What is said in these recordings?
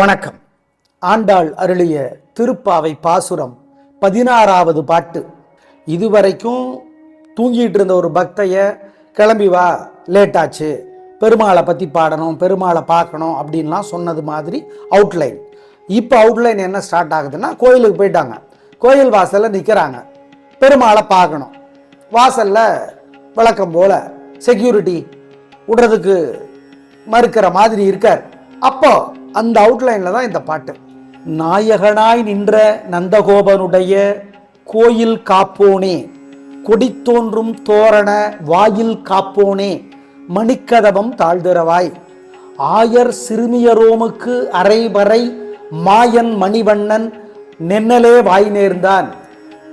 வணக்கம். ஆண்டாள் அருளிய திருப்பாவை பாசுரம் பதினாறாவது பாட்டு. இதுவரைக்கும் தூங்கிட்டு இருந்த ஒரு பக்தைய கிளம்பி வா லேட்டாச்சு. பெருமாளை பற்றி பாடணும் பெருமாளை பார்க்கணும் அப்படின்லாம் சொன்னது மாதிரி அவுட்லைன் இப்போ அவுட்லைன் என்ன ஸ்டார்ட் ஆகுதுன்னா கோயிலுக்கு போயிட்டாங்க. கோயில் வாசலில் நிற்கிறாங்க பெருமாளை பார்க்கணும். வாசலில் வழக்கம் போல் செக்யூரிட்டி விடுறதுக்கு மறுக்கிற மாதிரி இருக்கார். அப்போ அந்த அவுட்லைனில் தான் இந்த பாட்டு. நாயகனாய் நின்ற நந்தகோபனுடைய கோயில் காப்போனே கொடி தோன்றும் தோரண வாயில் காப்போனே மணிக்கதவம் தாழ்திரவாய் ஆயர் சிறுமியரோமுக்கு அரைவரை மாயன் மணிவண்ணன் நென்னலே வாய் நேர்ந்தான்.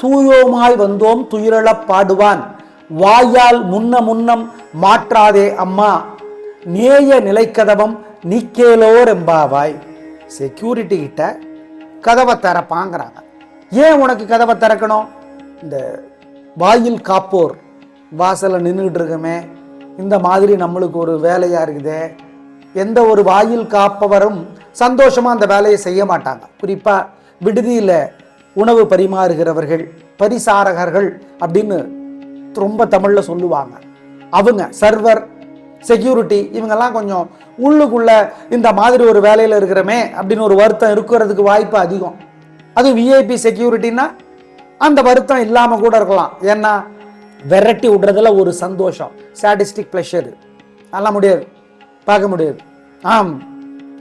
தூயோமாய் வந்தோம் துயிரழப் பாடுவான். வாயால் முன்ன முன்னம் மாற்றாதே அம்மா. நேய நிலைக்கதவம் நிக்கேலோ ரெம்பாவாய் செக்யூரிட்டி கிட்ட கதவை திறப்பாங்கிறாங்க. ஏன் உனக்கு கதவை திறக்கணும்? இந்த வாயில் காப்போர் வாசலில் நின்றுக்கிட்டு இருக்கமே. இந்த மாதிரி நம்மளுக்கு ஒரு வேலையாக இருக்குதே. எந்த ஒரு வாயில் காப்பவரும் சந்தோஷமாக அந்த வேலையை செய்ய மாட்டாங்க. குறிப்பாக விடுதியில் உணவு பரிமாறுகிறவர்கள் பரிசாரகர்கள் அப்படின்னு ரொம்ப தமிழில் சொல்லுவாங்க. அவங்க சர்வர் செக்யூரிட்டி இவங்கெல்லாம் கொஞ்சம் உள்ளுக்குள்ளே இந்த மாதிரி ஒரு வேலையில் இருக்கிறோமே அப்படின்னு ஒரு வருத்தம் இருக்கிறதுக்கு வாய்ப்பு அதிகம். அது விஐபி செக்யூரிட்டின்னா அந்த வருத்தம் இல்லாமல் கூட இருக்கலாம். ஏன்னா விரட்டி விடுறதுல ஒரு சந்தோஷம். சாடிஸ்டிக் ப்ளஷரு அதெல்லாம் முடியாது. பார்க்க முடியாது. ஆம்.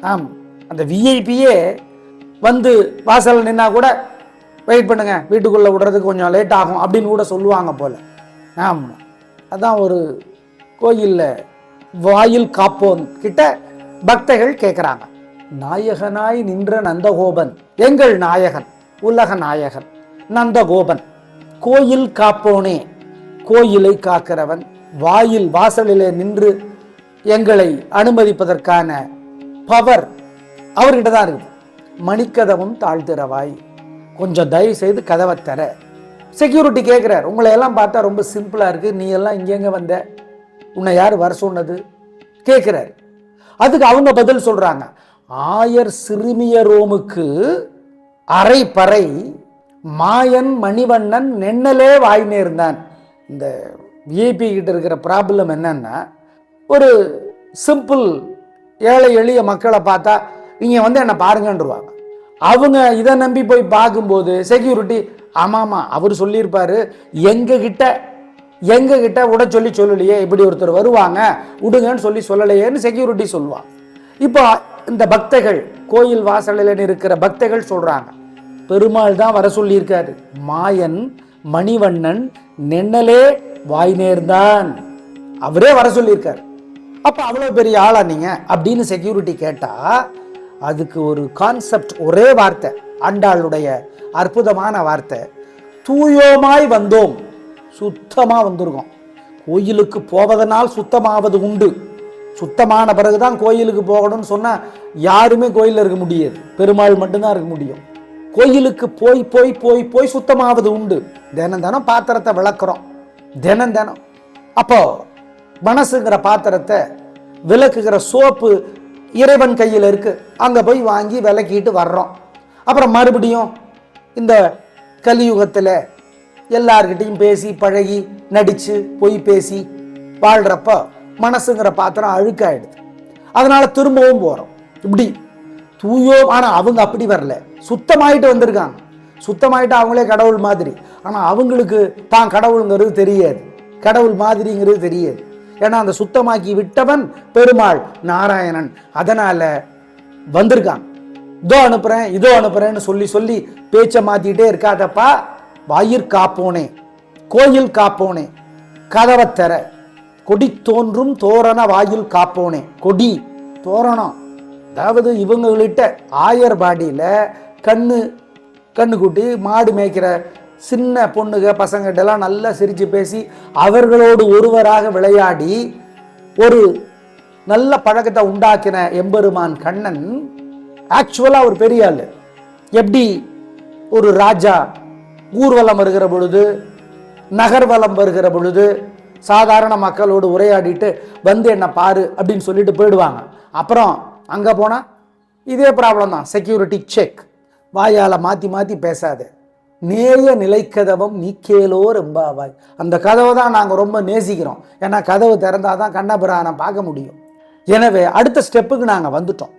ஆம். அந்த விஐபியே வந்து வாசல் நின்னா கூட வெயிட் பண்ணுங்க. வீட்டுக்குள்ளே விடுறதுக்கு கொஞ்சம் லேட் ஆகும் அப்படின்னு கூட சொல்லுவாங்க போல. ஆமாம் அதான் ஒரு கோயிலில் வாயில் காப்போன் கிட்ட பக்தர்கள் கேட்குறாங்க நாயகனாய் நின்ற நந்தகோபன். எங்கள் நாயகன் உலக நாயகன் நந்தகோபன். கோயில் காப்போனே. கோயிலை காக்கிறவன் வாயில் வாசலிலே நின்று எங்களை அனுமதிப்பதற்கான பவர் அவர்கிட்ட தான் இருக்குது மணிக்கதவும் தாழ்த்திறவாய். கொஞ்சம் தயவு செய்து கதவை தர. செக்யூரிட்டி கேட்குறார் உங்களை எல்லாம் பார்த்தா ரொம்ப சிம்பிளாக இருக்குது நீ எல்லாம் இங்கெங்க வந்த. உன்னை யார் வர சொன்னது? கேட்குறாரு அதுக்கு அவங்க பதில் சொல்கிறாங்க ஆயர் சிறுமிய ரோமுக்கு அரை பறை மாயன் மணிவண்ணன் நென்னலே வாய் நேர்ந்தான் இந்த விஐபி கிட்ட இருக்கிற ப்ராப்ளம் என்னன்னா ஒரு சிம்பிள் ஏழை எளிய மக்களை பார்த்தா இங்கே வந்து என்னை பாருங்கன்றுவாங்க. அவங்க இதை நம்பி போய் பார்க்கும்போது செக்யூரிட்டி ஆமாம் ஆமாம் அவர் சொல்லியிருப்பார். எங்ககிட்ட எங்ககிட்ட விட சொல்லி சொல்லலையே இப்படி ஒருத்தர் வருவாங்க விடுங்கன்னு சொல்லி சொல்லலையேன்னு செக்யூரிட்டி சொல்லுவான் இப்போ இந்த பக்தர்கள் கோயில் வாசலில் இருக்கிற பக்தர்கள் சொல்கிறாங்க பெருமாள் தான் வர சொல்லியிருக்காரு. மாயன் மணிவண்ணன் நென்னலே வாய் நேர்ந்தான். அவரே வர சொல்லியிருக்காரு. அப்போ அவ்வளோ பெரிய ஆளா நீங்க? அப்படின்னு செக்யூரிட்டி கேட்டால் அதுக்கு ஒரு கான்செப்ட் ஒரே வார்த்தை ஆண்டாளுடைய அற்புதமான வார்த்தை தூயோமாய் வந்தோம். சுத்தமாக வந்திருக்கோம். கோயிலுக்கு போவதனால் சுத்தமாவது உண்டு. சுத்தமான பிறகுதான் கோயிலுக்கு போகணும்னு சொன்னால் யாருமே கோயிலில் இருக்க முடியாது. பெருமாள் மட்டும்தான் இருக்க முடியும். கோயிலுக்கு போய் போய் போய் போய் சுத்தமாவது உண்டு. தினம் தினம் பாத்திரத்தை விளக்குறோம். தினம் தினம். அப்போ மனசுங்கிற பாத்திரத்தை விளக்குகிற சோப்பு இறைவன் கையில் இருக்கு. அங்கே போய் வாங்கி விளக்கிட்டு வர்றோம். அப்புறம் மறுபடியும் இந்த கலியுகத்தில் எல்லார்கிட்டையும் பேசி பழகி நடித்து பொய் பேசி வாழ்கிறப்ப மனசுங்கிற பாத்திரம் அழுக்காயிடுது. அதனால் திரும்பவும் போகிறோம் இப்படி தூயோ ஆனால் அவங்க அப்படி வரல. சுத்தமாயிட்டு வந்திருக்காங்க. சுத்தமாயிட்டு அவங்களே கடவுள் மாதிரி. ஆனால் அவங்களுக்கு தான் கடவுளுங்கிறது தெரியாது. கடவுள் மாதிரிங்கிறது தெரியாது. ஏன்னா அந்த சுத்தமாக்கி விட்டவன் பெருமாள் நாராயணன். அதனால் வந்திருக்கான். இதோ அனுப்புகிறேன் இதோ அனுப்புகிறேன்னு சொல்லி சொல்லி பேச்சை மாற்றிக்கிட்டே இருக்காதப்பா. வாயிற் காப்போனே கோயில் காப்போனே கதவை தர கொடி தோன்றும் தோரண வாயில் காப்போனே. கொடி தோரணம். அதாவது இவங்ககிட்ட ஆயர் பாடியில் கண்ணு கண்ணுக்குட்டி மாடு மேய்க்கிற சின்ன பொண்ணுங்க பசங்கிட்டலாம் நல்லா சிரித்து பேசி அவர்களோடு ஒருவராக விளையாடி ஒரு நல்ல பழக்கத்தை உண்டாக்கின எம்பெருமான் கண்ணன் ஆக்சுவலாக ஒரு பெரிய ஆள். எப்படி? ஒரு ராஜா. ஊர்வலம் வருகிற பொழுது நகர்வலம் வருகிற பொழுது சாதாரண மக்களோடு உரையாடிட்டு வந்து என்ன பாரு அப்படின்னு சொல்லிட்டு போயிடுவாங்க. அப்புறம் அங்கே போனால் இதே ப்ராப்ளம் தான். செக்யூரிட்டி செக் வாயால் மாற்றி மாற்றி பேசாது. நேய நிலைக்கதவம் நீக்கேலோ ரெம்பாவாய் அந்த கதவை தான் நாங்கள் ரொம்ப நேசிக்கிறோம். ஏன்னா கதவு திறந்தாதான் தான் கண்ணபிரானை பார்க்க முடியும். எனவே அடுத்த ஸ்டெப்புக்கு நாங்கள் வந்துட்டோம்.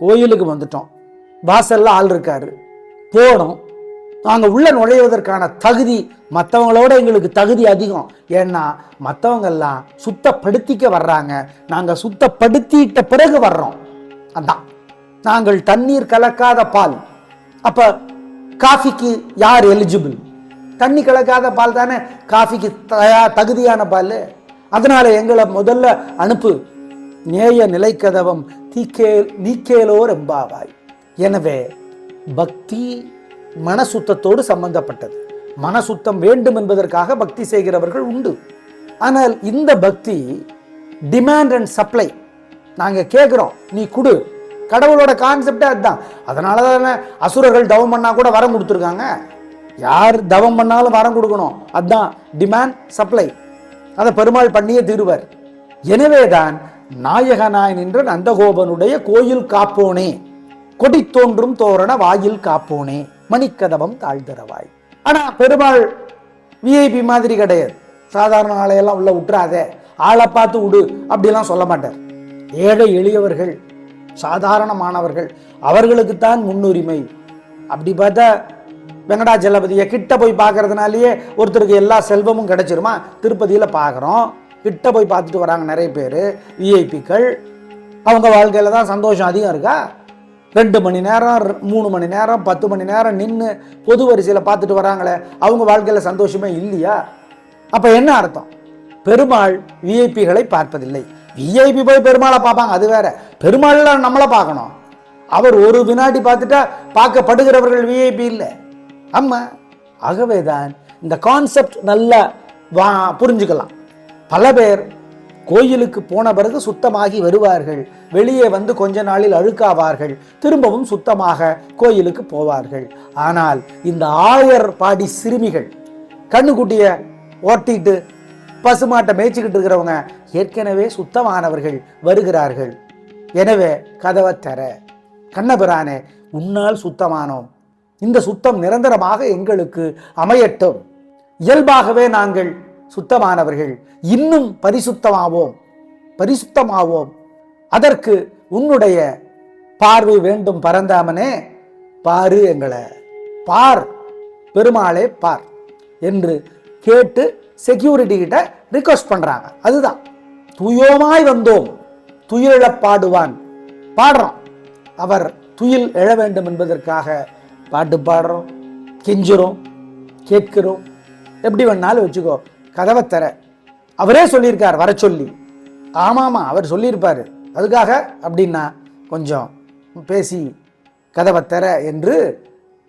கோயிலுக்கு வந்துட்டோம். வாசலில் ஆள் இருக்காரு. போனோம். நாங்கள் உள்ளே நுழைவதற்கான தகுதி மற்றவங்களோட எங்களுக்கு தகுதி அதிகம். ஏன்னா மற்றவங்கெல்லாம் சுத்தப்படுத்திக்க வர்றாங்க. நாங்கள் சுத்தப்படுத்திட்ட பிறகு வர்றோம். அதான். நாங்கள் தண்ணீர் கலக்காத பால். அப்போ காஃபிக்கு யார் எலிஜிபிள் தண்ணி கலக்காத பால் தானே? காஃபிக்கு தயா தகுதியான பால். அதனால் எங்களை முதல்ல அனுப்பு. நேய நிலைக்கதவம் தீக்கே நீக்கேலோ ரெம்பாவாய் எனவே பக்தி மன சுத்தத்தோடு சம்பந்தப்பட்டது. மனசுத்தம் வேண்டும் என்பதற்காக பக்தி செய்கிறவர்கள் உண்டு. ஆனால் இந்த பக்தி டிமாண்ட் அண்ட் சப்ளை நாங்கள் கேட்குறோம் நீ கொடு. கடவுளோட கான்செப்டே அதுதான். அதனால தானே அசுரர்கள் தவம் பண்ணால் கூட வரம் கொடுத்துருக்காங்க. யார் தவம் பண்ணாலும் வரம் கொடுக்கணும். அதுதான் டிமாண்ட் சப்ளை அதை பெருமாள் பண்ணியே தீருவர். எனவேதான் நாயகனாய் நின்ற நந்தகோபனுடைய கோயில் காப்போனே. கொடி தோன்றும் தோரண வாயில் காப்போனே. மணிக்கதவம் தாழ்திரவாய் ஆனால் பெருமாள் விஐபி மாதிரி கிடையாது. சாதாரண ஆளையெல்லாம் உள்ள விட்டுறாத ஆளை பார்த்து விடு அப்படிலாம் சொல்ல மாட்டார். ஏழை எளியவர்கள் சாதாரணமானவர்கள் அவர்களுக்குத்தான் முன்னுரிமை. அப்படி பார்த்தா வெங்கடாஜலபதியை கிட்ட போய் பார்க்கறதுனாலேயே ஒருத்தருக்கு எல்லா செல்வமும் கிடைச்சிருமா? திருப்பதியில் பார்க்குறோம். கிட்ட போய் பார்த்துட்டு வராங்க நிறைய பேர் விஐபிக்கள் அவங்க வாழ்க்கையில் தான் சந்தோஷம் அதிகம் இருக்கா? ரெண்டு மணி நேரம் மூணு மணி நேரம் பத்து மணி நேரம் நின்று பொது வரிசையில் பார்த்துட்டு வராங்களே அவங்க வாழ்க்கையில் சந்தோஷமே இல்லையா? அப்போ என்ன அர்த்தம்? பெருமாள் விஐபிகளை பார்ப்பதில்லை. விஐபி போய் பெருமாளை பார்ப்பாங்க அது வேற. பெருமாள் நம்மளை பார்க்கணும். அவர் ஒரு வினாடி பார்த்துட்டா பார்க்கப்படுகிறவர்கள் விஐபி இல்லை. நம்ம ஆகவே தான் இந்த கான்செப்ட் நல்லா வா புரிஞ்சுக்கலாம். பல பேர் கோயிலுக்கு போன பிறகு சுத்தமாகி வருவார்கள். வெளியே வந்து கொஞ்ச நாளில் அழுக்காவார்கள். திரும்பவும் சுத்தமாக கோயிலுக்கு போவார்கள். ஆனால் இந்த ஆயர் பாடி சிறுமிகள் கண்ணுக்குட்டிய ஓட்டிட்டு பசுமாட்டை மேய்ச்சிக்கிட்டு இருக்கிறவங்க ஏற்கனவே சுத்தமானவர்கள் வருகிறார்கள். எனவே கதவை தர கண்ணபிரானே உன்னால் சுத்தமானோம். இந்த சுத்தம் நிரந்தரமாக எங்களுக்கு அமையட்டும். இயல்பாகவே நாங்கள் சுத்தமானவர்கள் இன்னும் பரிசுத்தமாவோம் பரிசுத்தமாவோம். அதற்கு உன்னுடைய பார்வை வேண்டும் பரந்தாமனே. பாரு எங்களை பார் பெருமாளே பார் என்று கேட்டு செக்யூரிட்டி கிட்ட ரிக்வஸ்ட் பண்றாங்க. அதுதான். துயோமாய் வந்தோம் துயிலப் பாடுவான் பாடுறோம். அவர் துயில் எழ வேண்டும் என்பதற்காக பாட்டு பாடுறோம் கெஞ்சுறோம் கேட்கிறோம். எப்படி வேணாலும் வச்சுக்கோ. கதவை தர. அவரே சொல்லியிருக்கார் வர சொல்லி. ஆமாமா அவர் சொல்லியிருப்பாரு. அதுக்காக அப்படின்னா கொஞ்சம் பேசி கதவை தர என்று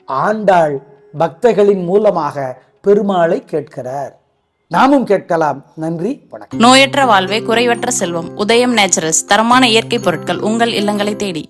ஆண்டாள் பக்தர்களின் மூலமாக பெருமாளை கேட்கிறார். நாமும் கேட்கலாம். நன்றி வணக்கம். நோயற்ற வாழ்வே குறைவற்ற செல்வம். உதயம் நேச்சுரல்ஸ் தரமான இயற்கை பொருட்கள் உங்கள் இல்லங்களை தேடி.